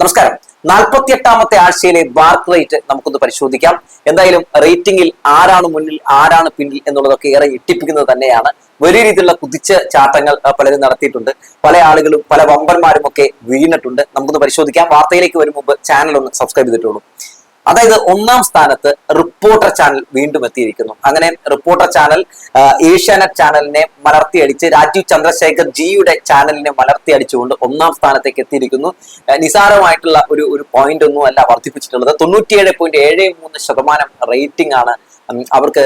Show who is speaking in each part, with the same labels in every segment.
Speaker 1: നമസ്കാരം. നാൽപ്പത്തി എട്ടാമത്തെ ആഴ്ചയിലെ ബാർക്ക് റേറ്റ് നമുക്കൊന്ന് പരിശോധിക്കാം. എന്തായാലും റേറ്റിംഗിൽ ആരാണ് മുന്നിൽ ആരാണ് പിന്നിൽ എന്നുള്ളതൊക്കെ ഏറെ ഞെട്ടിപ്പിക്കുന്നത് തന്നെയാണ്. വലിയ രീതിയിലുള്ള കുതിച്ച ചാട്ടങ്ങൾ പലരും നടത്തിയിട്ടുണ്ട്. പല ആളുകളും പല വമ്പന്മാരും ഒക്കെ വീണിട്ടുണ്ട്. നമുക്കൊന്ന് പരിശോധിക്കാം. വാർത്തയിലേക്ക് വരും മുമ്പ് ചാനൽ ഒന്ന് സബ്സ്ക്രൈബ് ചെയ്തിട്ടുള്ളൂ അതായത് ഒന്നാം സ്ഥാനത്ത് റിപ്പോർട്ടർ ചാനൽ വീണ്ടും എത്തിയിരിക്കുന്നു. അങ്ങനെ റിപ്പോർട്ടർ ചാനൽ ഏഷ്യാനെറ്റ് ചാനലിനെ മലർത്തിയടിച്ച് രാജീവ് ചന്ദ്രശേഖർ ജിയുടെ ചാനലിനെ മലർത്തിയടിച്ചുകൊണ്ട് ഒന്നാം സ്ഥാനത്തേക്ക് എത്തിയിരിക്കുന്നു. നിസാരമായിട്ടുള്ള ഒരു ഒരു പോയിന്റ് ഒന്നും അല്ല വർദ്ധിപ്പിച്ചിട്ടുള്ളത്. തൊണ്ണൂറ്റിയേഴ് പോയിന്റ് ഏഴ് മൂന്ന് ശതമാനം റേറ്റിംഗ് ആണ് അവർക്ക്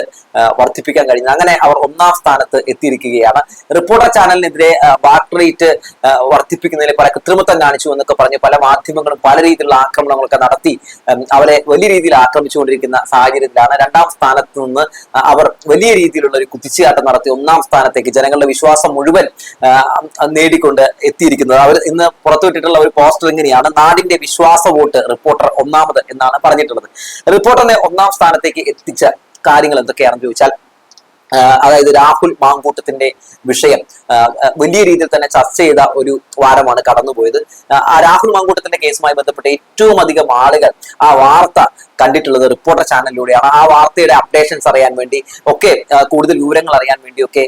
Speaker 1: വർദ്ധിപ്പിക്കാൻ കഴിഞ്ഞു അങ്ങനെ അവർ ഒന്നാം സ്ഥാനത്ത് എത്തിയിരിക്കുകയാണ്. റിപ്പോർട്ടർ ചാനലിനെതിരെ ബാക്ക് റേറ്റ് വർദ്ധിപ്പിക്കുന്നതിൽ പല കൃത്രിമത്വം കാണിച്ചു എന്നൊക്കെ പറഞ്ഞ് പല മാധ്യമങ്ങളും പല രീതിയിലുള്ള ആക്രമണങ്ങളൊക്കെ നടത്തി അവരെ വലിയ രീതിയിൽ ആക്രമിച്ചുകൊണ്ടിരിക്കുന്ന സാഹചര്യത്തിലാണ് രണ്ടാം സ്ഥാനത്ത് നിന്ന് അവർ വലിയ രീതിയിലുള്ള ഒരു കുതിച്ചുചാട്ടം നടത്തി ഒന്നാം സ്ഥാനത്തേക്ക് ജനങ്ങളുടെ വിശ്വാസം മുഴുവൻ നേടിക്കൊണ്ട് എത്തിയിരിക്കുന്നത്. അവർ ഇന്ന് പുറത്തുവിട്ടിട്ടുള്ള ഒരു പോസ്റ്റർ ഇങ്ങനെയാണ്. നാടിന്റെ വിശ്വാസ വോട്ട് റിപ്പോർട്ടർ ഒന്നാമത് എന്നാണ് പറഞ്ഞിട്ടുള്ളത്. റിപ്പോർട്ടറിനെ ഒന്നാം സ്ഥാനത്തേക്ക് എത്തിച്ച കാര്യങ്ങൾ എന്തൊക്കെയാണെന്ന് ചോദിച്ചാൽ അതായത് രാഹുൽ മാങ്കൂട്ടത്തിന്റെ വിഷയം വലിയ രീതിയിൽ തന്നെ ചർച്ച ചെയ്ത ഒരു വാരമാണ് കടന്നുപോയത്. രാഹുൽ മാങ്കൂട്ടത്തിന്റെ കേസുമായി ബന്ധപ്പെട്ട് ഏറ്റവും അധികം ആളുകൾ ആ വാർത്ത കണ്ടിട്ടുള്ളത് റിപ്പോർട്ടർ ചാനലിലൂടെയാണ്. ആ വാർത്തയുടെ അപ്ഡേഷൻസ് അറിയാൻ വേണ്ടി ഒക്കെ കൂടുതൽ വിവരങ്ങൾ അറിയാൻ വേണ്ടിയൊക്കെ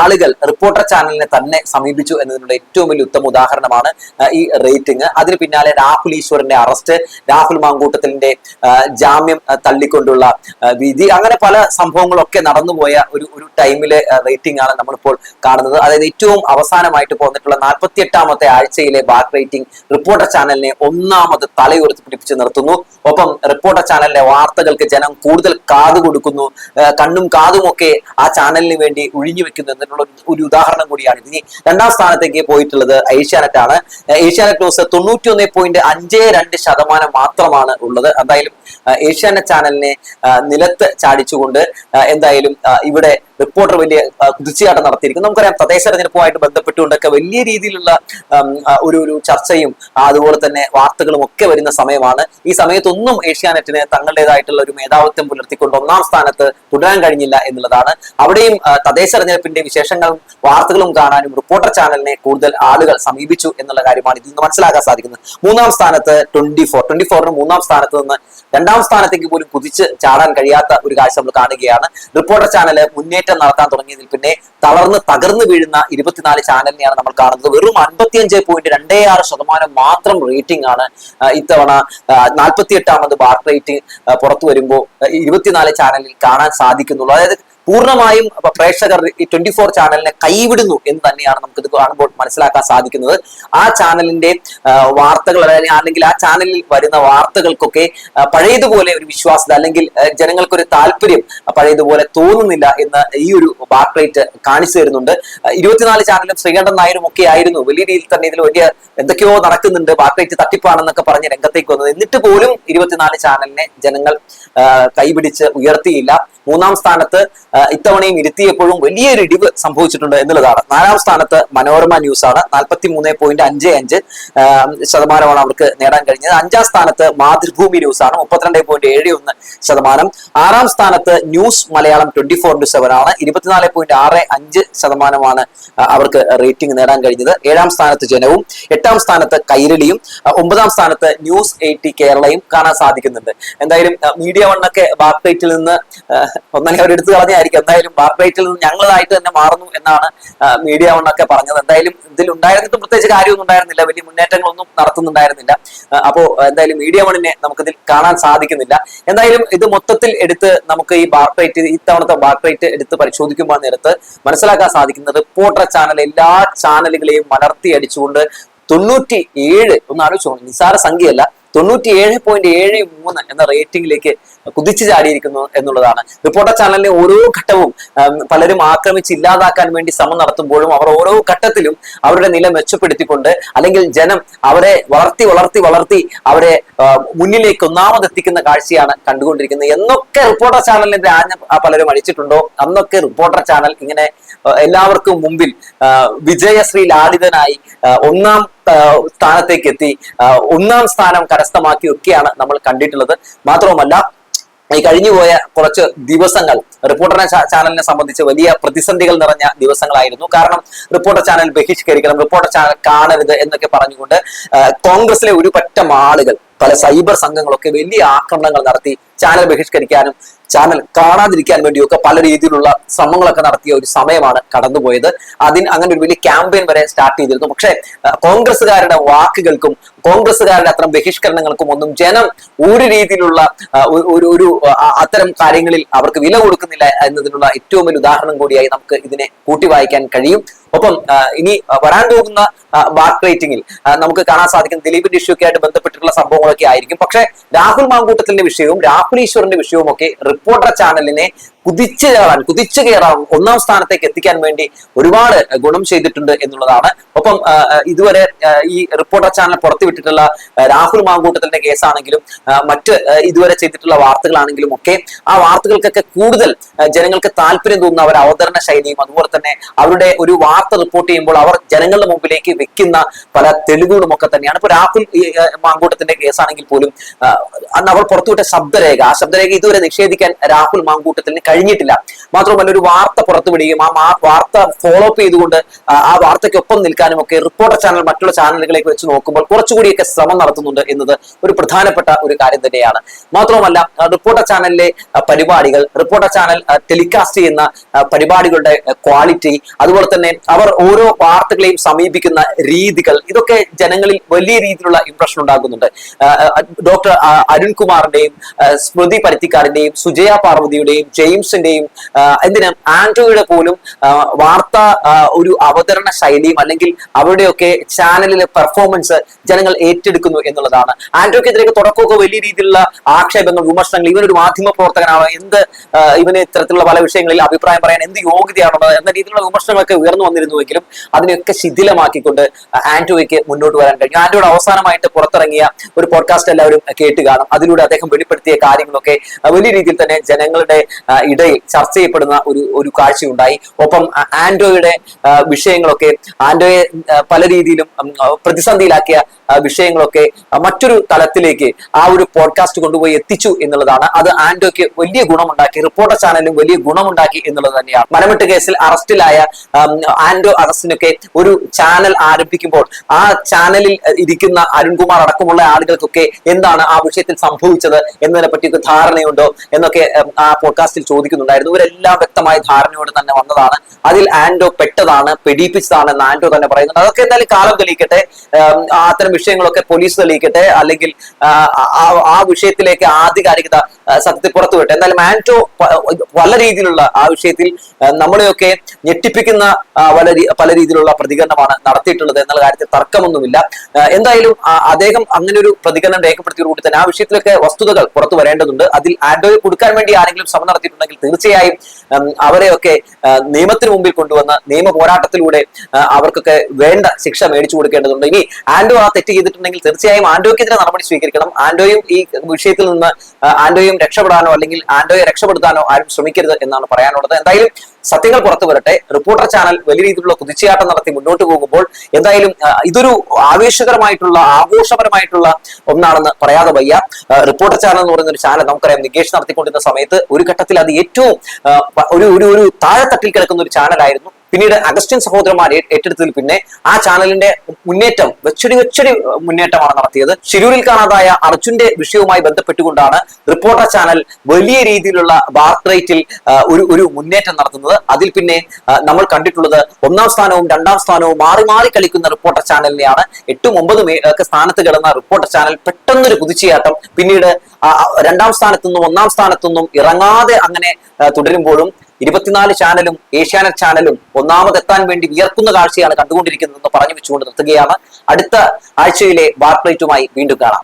Speaker 1: ആളുകൾ റിപ്പോർട്ടർ ചാനലിനെ തന്നെ സമീപിച്ചു എന്നതിനുള്ള ഏറ്റവും വലിയ ഉത്തമ ഉദാഹരണമാണ് ഈ റേറ്റിംഗ്. അതിന് പിന്നാലെ രാഹുൽ ഈശ്വറിന്റെ അറസ്റ്റ് രാഹുൽ മാങ്കൂട്ടത്തിന്റെ ജാമ്യം തള്ളിക്കൊണ്ടുള്ള വിധി അങ്ങനെ പല സംഭവങ്ങളൊക്കെ നടന്നുപോയ ഒരു ഒരു ടൈമിലെ റേറ്റിംഗ് ആണ് നമ്മളിപ്പോൾ കാണുന്നത്. അതായത് ഏറ്റവും അവസാനമായിട്ട് പോന്നിട്ടുള്ള നാൽപ്പത്തി എട്ടാമത്തെ ആഴ്ചയിലെ ബാക്ക് റേറ്റിംഗ് റിപ്പോർട്ടർ ചാനലിനെ ഒന്നാമത് തലയുയർത്തി പിടിപ്പിച്ച് നിർത്തുന്നു. ഒപ്പം റിപ്പോർട്ടർ ചാനലിലെ വാർത്തകൾക്ക് ജനം കൂടുതൽ കാതു കൊടുക്കുന്നു. കണ്ണും കാതും ഒക്കെ ആ ചാനലിന് വേണ്ടി ഒഴിഞ്ഞു വെക്കുന്നു എന്നുള്ള ഒരു- ഉദാഹരണം കൂടിയാണ്. ഇനി രണ്ടാം സ്ഥാനത്തേക്ക് പോയിട്ടുള്ളത് ഏഷ്യാനെറ്റ് ആണ്. ഏഷ്യാനെറ്റ് ന്യൂസ് തൊണ്ണൂറ്റി ഒന്ന് പോയിന്റ് അഞ്ച് രണ്ട് ശതമാനം മാത്രമാണ് ഉള്ളത്. എന്തായാലും ഏഷ്യാനെറ്റ് ചാനലിനെ നിലത്ത് ചാടിച്ചുകൊണ്ട് എന്തായാലും ഇവിടെ റിപ്പോർട്ടർ വലിയ കുതിച്ചുചാട്ടം നടത്തിയിരിക്കുന്നു. നമുക്കറിയാം തദ്ദേശ തെരഞ്ഞെടുപ്പുമായിട്ട് ബന്ധപ്പെട്ടുകൊണ്ടൊക്കെ വലിയ രീതിയിലുള്ള ഒരു ഒരു ചർച്ചയും അതുപോലെ തന്നെ വാർത്തകളും ഒക്കെ വരുന്ന സമയമാണ്. ഈ സമയത്തൊന്നും ഏഷ്യാനെറ്റിന് തങ്ങളുടേതായിട്ടുള്ള ഒരു മേധാവിത്വം പുലർത്തിക്കൊണ്ട് ഒന്നാം സ്ഥാനത്ത് തുടരാൻ കഴിഞ്ഞില്ല എന്നുള്ളതാണ്. അവിടെയും തദ്ദേശ തെരഞ്ഞെടുപ്പിന്റെ വിശേഷങ്ങളും വാർത്തകളും കാണാനും റിപ്പോർട്ടർ ചാനലിനെ കൂടുതൽ ആളുകൾ സമീപിച്ചു എന്നുള്ള കാര്യമാണ് ഇതിൽ നിന്ന് മനസ്സിലാക്കാൻ സാധിക്കുന്നത്. മൂന്നാം സ്ഥാനത്ത് ട്വന്റി ഫോർ. ട്വന്റി ഫോറിന് മൂന്നാം സ്ഥാനത്ത് നിന്ന് രണ്ടാം സ്ഥാനത്തേക്ക് പോലും കുതിച്ച് ചാടാൻ കഴിയാത്ത ഒരു കാഴ്ച നമ്മൾ കാണുകയാണ്. റിപ്പോർട്ടർ ചാനൽ മുന്നേറ്റം നടത്താൻ തുടങ്ങിയതിൽ പിന്നെ തളർന്ന് തകർന്നു വീഴുന്ന ഇരുപത്തിനാല് ചാനലിനെയാണ് നമ്മൾ കാണുന്നത്. വെറും അൻപത്തിയഞ്ച് പോയിന്റ് രണ്ടേ ആറ് ശതമാനം മാത്രം റേറ്റിംഗ് ആണ് ഇത്തവണ നാൽപ്പത്തി എട്ടാമത് ബാർ റേറ്റ് പുറത്തു വരുമ്പോൾ ഇരുപത്തിനാല് ചാനലിൽ കാണാൻ സാധിക്കുന്നുള്ളൂ. അതായത് പൂർണമായും പ്രേക്ഷകർ ഈ ട്വന്റി ഫോർ ചാനലിനെ കൈവിടുന്നു എന്ന് തന്നെയാണ് നമുക്ക് ഇത് കാണുമ്പോൾ മനസ്സിലാക്കാൻ സാധിക്കുന്നത്. ആ ചാനലിന്റെ വാർത്തകൾ അല്ലെങ്കിൽ- ആ ചാനലിൽ വരുന്ന വാർത്തകൾക്കൊക്കെ പഴയതുപോലെ ഒരു വിശ്വാസ്യത അല്ലെങ്കിൽ ജനങ്ങൾക്കൊരു താല്പര്യം പഴയതുപോലെ തോന്നുന്നില്ല എന്ന് ഈ ഒരു ബാക്ക് റേറ്റ് കാണിച്ചു തരുന്നുണ്ട്. ഇരുപത്തിനാല് ചാനലും ശ്രീകണ്ഠൻ നായരും ഒക്കെ ആയിരുന്നു. വലിയ രീതിയിൽ തന്നെ ഇതിൽ വലിയ എന്തൊക്കെയോ നടക്കുന്നുണ്ട്. ബാക്ക് റേറ്റ് തട്ടിപ്പാണെന്നൊക്കെ പറഞ്ഞ് രംഗത്തേക്ക് വന്നത്. എന്നിട്ട് പോലും ഇരുപത്തിനാല് ചാനലിനെ ജനങ്ങൾ കൈപിടിച്ച് ഉയർത്തിയില്ല. മൂന്നാം സ്ഥാനത്ത് ഇത്തവണയും ഇരുത്തിയപ്പോഴും വലിയൊരു ഇടിവ് സംഭവിച്ചിട്ടുണ്ട് എന്നുള്ളതാണ്. നാലാം സ്ഥാനത്ത് മനോരമ ന്യൂസ് ആണ്. നാൽപ്പത്തി മൂന്ന് പോയിന്റ് അഞ്ച് അഞ്ച് ശതമാനമാണ് അവർക്ക് നേടാൻ കഴിഞ്ഞത്. അഞ്ചാം സ്ഥാനത്ത് മാതൃഭൂമി ന്യൂസ് ആണ്. മുപ്പത്തിരണ്ട് പോയിന്റ് ഏഴ് ഒന്ന് ശതമാനം. ആറാം സ്ഥാനത്ത് news Malayalam twenty four into seven ആണ്. ഇരുപത്തിനാല് പോയിന്റ് ആറ് അഞ്ച് ശതമാനമാണ് അവർക്ക് റേറ്റിംഗ് നേടാൻ കഴിഞ്ഞത്. ഏഴാം സ്ഥാനത്ത് ജനവും എട്ടാം സ്ഥാനത്ത് കൈരളിയും ഒമ്പതാം സ്ഥാനത്ത് ന്യൂസ് എയ്റ്റി കേരളയും കാണാൻ സാധിക്കുന്നുണ്ട്. എന്തായാലും മീഡിയ വണ്ണൊക്കെ ബാർപേറ്റിൽ നിന്ന് ഒന്നനെ അവർ എടുത്തു കളഞ്ഞായിരിക്കും എന്തായാലും ബാർപേറ്റിൽ നിന്ന് ഞങ്ങളായിട്ട് തന്നെ മാറുന്നു എന്നാണ് മീഡിയ വണ്ണൊക്കെ പറഞ്ഞത്. എന്തായാലും ഇതിൽ ഉണ്ടായിരുന്നിട്ട് പ്രത്യേകിച്ച് കാര്യമൊന്നും ഉണ്ടായിരുന്നില്ല. വലിയ മുന്നേറ്റങ്ങളൊന്നും നടത്തുന്നുണ്ടായിരുന്നില്ല. അപ്പോൾ അപ്പോ എന്തായാലും മീഡിയ വണ്ണിനെ നമുക്കിതിൽ കാണാൻ സാധിക്കുന്നില്ല. എന്തായാലും ഇത് മൊത്തത്തിൽ എടുത്ത് നമുക്ക് ഈ ബാർപേറ്റ് ഇത്തവണത്തെ ബാർപേറ്റ് എടുത്ത് പരിശോധിക്കുമ്പോൾ നേരത്ത് മനസ്സിലാക്കാൻ സാധിക്കുന്നത് റിപ്പോർട്ടർ ചാനൽ എല്ലാ ചാനലുകളെയും മലർത്തി അടിച്ചുകൊണ്ട് തൊണ്ണൂറ്റി ഏഴ് ഒന്ന് ആലോചിച്ചു നിസ്സാര സംഖ്യയല്ല തൊണ്ണൂറ്റി ഏഴ് പോയിന്റ് ഏഴ് മൂന്ന് എന്ന റേറ്റിംഗിലേക്ക് കുതിച്ചു ചാടിയിരിക്കുന്നു എന്നുള്ളതാണ്. റിപ്പോർട്ടർ ചാനലിലെ ഓരോ ഘട്ടവും പലരും ആക്രമിച്ച് ഇല്ലാതാക്കാൻ വേണ്ടി ശ്രമം നടത്തുമ്പോഴും അവർ ഓരോ ഘട്ടത്തിലും അവരുടെ നില മെച്ചപ്പെടുത്തിക്കൊണ്ട് അല്ലെങ്കിൽ ജനം അവരെ വളർത്തി വളർത്തി വളർത്തി അവരെ മുന്നിലേക്ക് ഒന്നാമതെത്തിക്കുന്ന കാഴ്ചയാണ് കണ്ടുകൊണ്ടിരിക്കുന്നത്. എന്നൊക്കെ റിപ്പോർട്ടർ ചാനലിന്റെ ആഞ്ഞ പലരും അടിച്ചിട്ടുണ്ടോ? അന്നൊക്കെ റിപ്പോർട്ടർ ചാനൽ ഇങ്ങനെ എല്ലാവർക്കും മുമ്പിൽ വിജയശ്രീ ലാളിതനായി ഒന്നാം സ്ഥാനത്തേക്ക് എത്തി ഒന്നാം സ്ഥാനം കരസ്ഥമാക്കിയൊക്കെയാണ് നമ്മൾ കണ്ടിട്ടുള്ളത്. മാത്രവുമല്ല ഈ കഴിഞ്ഞുപോയ കുറച്ച് ദിവസങ്ങൾ റിപ്പോർട്ടർ ചാനലിനെ സംബന്ധിച്ച് വലിയ പ്രതിസന്ധികൾ നിറഞ്ഞ ദിവസങ്ങളായിരുന്നു. കാരണം റിപ്പോർട്ടർ ചാനൽ ബഹിഷ്കരിക്കണം റിപ്പോർട്ടർ ചാനൽ കാണരുത് എന്നൊക്കെ പറഞ്ഞുകൊണ്ട് കോൺഗ്രസിലെ ഒരു പറ്റം ആളുകൾ പല സൈബർ സംഘങ്ങളൊക്കെ വലിയ ആക്രമണങ്ങൾ നടത്തി ചാനൽ ബഹിഷ്കരിക്കാനും ചാനൽ കാണാതിരിക്കാൻ വേണ്ടിയൊക്കെ പല രീതിയിലുള്ള ശ്രമങ്ങളൊക്കെ നടത്തിയ ഒരു സമയമാണ് കടന്നുപോയത്. അതിന് അങ്ങനെ ഒരു വലിയ ക്യാമ്പയിൻ വരെ സ്റ്റാർട്ട് ചെയ്തിരുന്നു. പക്ഷേ കോൺഗ്രസ്സുകാരുടെ വാക്കുകൾക്കും കോൺഗ്രസ്സുകാരുടെ അത്തരം ബഹിഷ്കരണങ്ങൾക്കും ഒന്നും ജനം ഒരു രീതിയിലുള്ള ഒരു ഒരു അത്തരം കാര്യങ്ങളിൽ അവർക്ക് വില കൊടുക്കുന്നില്ല എന്നതിനുള്ള ഏറ്റവും വലിയ ഉദാഹരണം കൂടിയായി നമുക്ക് ഇതിനെ കൂട്ടി വായിക്കാൻ കഴിയും. ഒപ്പം ഇനി വരാൻ പോകുന്ന ബാക്ക് റേറ്റിംഗിൽ നമുക്ക് കാണാൻ സാധിക്കും ദിലീപിന്റെ ഇഷ്യൂ ഒക്കെ ആയിട്ട് ബന്ധപ്പെട്ടിട്ടുള്ള സംഭവങ്ങളൊക്കെ ആയിരിക്കും. പക്ഷേ രാഹുൽ മാങ്കൂട്ടത്തിന്റെ വിഷയവും രാഹുൽ ഈശ്വറിന്റെ വിഷയവും ഒക്കെ റിപ്പോർട്ടർ ചാനലിനെ കുതിച്ചു കയറാൻ കുതിച്ചു കയറാൻ ഒന്നാം സ്ഥാനത്തേക്ക് എത്തിക്കാൻ വേണ്ടി ഒരുപാട് ഗുണം ചെയ്തിട്ടുണ്ട് എന്നുള്ളതാണ്. ഒപ്പം ഇതുവരെ ഈ റിപ്പോർട്ടർ ചാനൽ പുറത്തുവിട്ടിട്ടുള്ള രാഹുൽ മാങ്കൂട്ടത്തിന്റെ കേസാണെങ്കിലും മറ്റ് ഇതുവരെ ചെയ്തിട്ടുള്ള വാർത്തകളാണെങ്കിലും ഒക്കെ ആ വാർത്തകൾക്കൊക്കെ കൂടുതൽ ജനങ്ങൾക്ക് താല്പര്യം തോന്നുന്ന അവരുടെ അവതരണ ശൈലിയും അതുപോലെ തന്നെ അവരുടെ ഒരു വാർത്ത റിപ്പോർട്ട് ചെയ്യുമ്പോൾ അവർ ജനങ്ങളുടെ മുമ്പിലേക്ക് വെക്കുന്ന പല തെളിവുകളും ഒക്കെ തന്നെയാണ്. ഇപ്പൊ രാഹുൽ മാങ്കൂട്ടത്തിന്റെ കേസാണെങ്കിൽ പോലും അന്ന് അവർ പുറത്തുവിട്ട ശബ്ദരേഖ ആ ശബ്ദരേഖ ഇതുവരെ നിഷേധിക്കാൻ രാഹുൽ മാങ്കൂട്ടത്തിന് കഴിഞ്ഞിട്ടില്ല. മാത്രമല്ല ഒരു വാർത്ത പുറത്തുവിടുകയും ആ വാർത്ത ഫോളോ അപ്പ് ചെയ്തുകൊണ്ട് ആ വാർത്തയ്ക്കൊപ്പം നിൽക്കാനും ഒക്കെ റിപ്പോർട്ടർ ചാനൽ മറ്റുള്ള ചാനലുകളേക്ക് വെച്ച് നോക്കുമ്പോൾ കുറച്ചുകൂടിയൊക്കെ ശ്രമം നടത്തുന്നുണ്ട് എന്നത് ഒരു പ്രധാനപ്പെട്ട ഒരു കാര്യം തന്നെയാണ്. മാത്രമല്ല റിപ്പോർട്ടർ ചാനലിലെ പരിപാടികൾ റിപ്പോർട്ടർ ചാനൽ ടെലികാസ്റ്റ് ചെയ്യുന്ന പരിപാടികളുടെ ക്വാളിറ്റി അതുപോലെ തന്നെ അവർ ഓരോ വാർത്തകളെയും സമീപിക്കുന്ന രീതികൾ ഇതൊക്കെ ജനങ്ങളിൽ വലിയ രീതിയിലുള്ള ഇംപ്രഷൻ ആ, ഡോക്ടർ അരുൺകുമാറിന്റെയും സ്മൃതി പരുത്തിക്കാരന്റെയും സുജയ പാർവതിയുടെയും ജെയിംസിന്റെയും ആ, എന്തിനാ ആൻഡ്രോയുടെ പോലും വാർത്ത ഒരു അവതരണ ശൈലിയും അല്ലെങ്കിൽ അവരുടെയൊക്കെ ചാനലിലെ പെർഫോമൻസ് ജനങ്ങൾ ഏറ്റെടുക്കുന്നു എന്നുള്ളതാണ്. ആൻഡ്രോയ്ക്കെതിരെ തുടക്കമൊക്കെ വലിയ രീതിയിലുള്ള ആക്ഷേപങ്ങൾ വിമർശനങ്ങൾ ഇവനൊരു മാധ്യമ പ്രവർത്തകനാണോ എന്ത് ഇവന് ഇത്തരത്തിലുള്ള പല വിഷയങ്ങളിൽ അഭിപ്രായം പറയാൻ എന്ത് യോഗ്യതയാണുള്ളത് എന്ന രീതിയിലുള്ള വിമർശനങ്ങളൊക്കെ ഉയർന്നു വന്നിരുന്നുവെങ്കിലും അതിനെയൊക്കെ ശിഥിലമാക്കിക്കൊണ്ട് ആൻഡ്രോയ്ക്ക് മുന്നോട്ട് വരാൻ കഴിഞ്ഞു. ആൻഡ്രോയുടെ അവസാനമായിട്ട് പുറത്തിറങ്ങിയ ഒരു പോഡ്കാസ്റ്റ് എല്ലാവരും കേട്ട് കാണും. അതിലൂടെ അദ്ദേഹം വെളിപ്പെടുത്തിയ കാര്യങ്ങളൊക്കെ വലിയ രീതിയിൽ തന്നെ ജനങ്ങളുടെ ഇടയിൽ ചർച്ച ചെയ്യപ്പെടുന്ന ഒരു ഒരു കാഴ്ചയുണ്ടായി. ഒപ്പം ആൻഡ്രോയുടെ വിഷയങ്ങളൊക്കെ ആൻഡ്രോയെ പല രീതിയിലും പ്രതിസന്ധിയിലാക്കിയ വിഷയങ്ങളൊക്കെ മറ്റൊരു തലത്തിലേക്ക് ആ ഒരു പോഡ്കാസ്റ്റ് കൊണ്ടുപോയി എത്തിച്ചു എന്നുള്ളതാണ്. അത് ആൻഡ്രോയ്ക്ക് വലിയ ഗുണമുണ്ടാക്കി റിപ്പോർട്ടർ ചാനലിനും വലിയ ഗുണമുണ്ടാക്കി എന്നുള്ളത് തന്നെയാണ്. മരമിട്ട് കേസിൽ അറസ്റ്റിലായ ആൻഡോ അഗസ്റ്റിനൊക്കെ ഒരു ചാനൽ ആരംഭിക്കുമ്പോൾ ആ ചാനലിൽ ഇരിക്കുന്ന അരുൺകുമാർ അടക്കമുള്ള ആളുകൾക്കൊക്കെ എന്താണ് ആ വിഷയത്തിൽ സംഭവിച്ചത് എന്നതിനെ പറ്റിയൊക്കെ ധാരണയുണ്ടോ എന്നൊക്കെ ആ പോഡ്കാസ്റ്റിൽ ചോദിക്കുന്നുണ്ടായിരുന്നു. ഇവരെല്ലാം വ്യക്തമായ ധാരണയോട് തന്നെ വന്നതാണ്. അതിൽ ആൻഡോ പെട്ടതാണ് പെടിപ്പിച്ചതാണ് എന്ന് ആൻഡോ തന്നെ പറയുന്നുണ്ട്. അതൊക്കെ എന്തായാലും കാലം തെളിയിക്കട്ടെ. അത്തരം വിഷയങ്ങളൊക്കെ പോലീസ് തെളിയിക്കട്ടെ. അല്ലെങ്കിൽ ആ, വിഷയത്തിലേക്ക് ആധികാരികത സത്യത്തിൽ പുറത്തു പുറത്തുവിട്ടെ എന്തായാലും ആൻഡോ പല രീതിയിലുള്ള ആ വിഷയത്തിൽ നമ്മളെയൊക്കെ ഞെട്ടിപ്പിക്കുന്ന പല രീതിയിലുള്ള പ്രതികരണമാണ് നടത്തിയിട്ടുള്ളത് എന്നുള്ള കാര്യത്തിൽ തർക്കമൊന്നുമില്ല. എന്തായാലും അദ്ദേഹം അങ്ങനെ ഒരു പ്രതികരണം രേഖപ്പെടുത്തിയതോടുകൂടി തന്നെ ആ വിഷയത്തിലൊക്കെ വസ്തുതകൾ പുറത്തു വരേണ്ടതുണ്ട്. അതിൽ ആൻഡോയെ കൊടുക്കാൻ വേണ്ടി ആരെങ്കിലും ശ്രമം നടത്തിയിട്ടുണ്ടെങ്കിൽ തീർച്ചയായും ഉം, അവരെയൊക്കെ നിയമത്തിന് മുമ്പിൽ കൊണ്ടുവന്ന നിയമ പോരാട്ടത്തിലൂടെ അവർക്കൊക്കെ വേണ്ട ശിക്ഷ മേടിച്ചു കൊടുക്കേണ്ടതുണ്ട്. ഇനി ആൻഡോ ആ തെറ്റ് ചെയ്തിട്ടുണ്ടെങ്കിൽ തീർച്ചയായും ആൻഡോയ്ക്കെതിരെ നടപടി സ്വീകരിക്കണം. ആൻഡോയും ഈ വിഷയത്തിൽ നിന്ന് ആൻഡോയും രക്ഷപ്പെടാനോ അല്ലെങ്കിൽ ആൻഡോയെ രക്ഷപ്പെടുത്താനോ ആരും ശ്രമിക്കരുത് എന്നാണ് പറയാനുള്ളത്. എന്തായാലും സത്യങ്ങൾ പുറത്തു വരട്ടെ. റിപ്പോർട്ടർ ചാനൽ വലിയ രീതിയിലുള്ള കുതിച്ചുചാട്ടം നടത്തി മുന്നോട്ട് പോകുമ്പോൾ എന്തായാലും ഇതൊരു ആവേശകരമായിട്ടുള്ള ആഘോഷപരമായിട്ടുള്ള ഒന്നാണെന്ന് പറയാതെ വയ്യ. റിപ്പോർട്ടർ ചാനൽ എന്ന് പറയുന്ന ഒരു ചാനൽ നമുക്കറിയാം നികേഷ് നടത്തിക്കൊണ്ടിരുന്ന സമയത്ത് ഒരു ഘട്ടത്തിൽ അത് ഏറ്റവും ഒരു ഒരു താഴെത്തട്ടിൽ കിടക്കുന്ന ഒരു ചാനലായിരുന്നു. പിന്നീട് അഗസ്റ്റിൻ സഹോദരന്മാർ ഏറ്റെടുത്തതിൽ പിന്നെ ആ ചാനലിന്റെ മുന്നേറ്റം വെച്ചടി വെച്ചടി മുന്നേറ്റമാണ് നടത്തിയത്. ഷിരൂരിൽ കാണാതായ അർജുന്റെ വിഷയവുമായി ബന്ധപ്പെട്ടുകൊണ്ടാണ് റിപ്പോർട്ടർ ചാനൽ വലിയ രീതിയിലുള്ള വാർത്തറേറ്റിൽ റേറ്റിൽ ഒരു ഒരു മുന്നേറ്റം നടത്തുന്നത്. അതിൽ പിന്നെ നമ്മൾ കണ്ടിട്ടുള്ളത് ഒന്നാം സ്ഥാനവും രണ്ടാം സ്ഥാനവും മാറി മാറി കളിക്കുന്ന റിപ്പോർട്ടർ ചാനലിനെയാണ് എട്ടും ഒമ്പതും ഒക്കെ സ്ഥാനത്ത് കിടന്ന റിപ്പോർട്ടർ ചാനൽ പെട്ടെന്നൊരു കുതിച്ചുചാട്ടം പിന്നീട് രണ്ടാം സ്ഥാനത്തു നിന്നും ഒന്നാം സ്ഥാനത്തു നിന്നും ഇറങ്ങാതെ അങ്ങനെ തുടരുമ്പോഴും ഇരുപത്തിനാല് ചാനലും ഏഷ്യാനെറ്റ് ചാനലും ഒന്നാമതെത്താൻ വേണ്ടി വിയർക്കുന്ന കാഴ്ചയാണ് കണ്ടുകൊണ്ടിരിക്കുന്നതെന്ന് പറഞ്ഞു വെച്ചുകൊണ്ട് നിർത്തുകയാണ്. അടുത്ത ആഴ്ചയിലെ വാർപ്ലേറ്റുമായി വീണ്ടും കാണാം.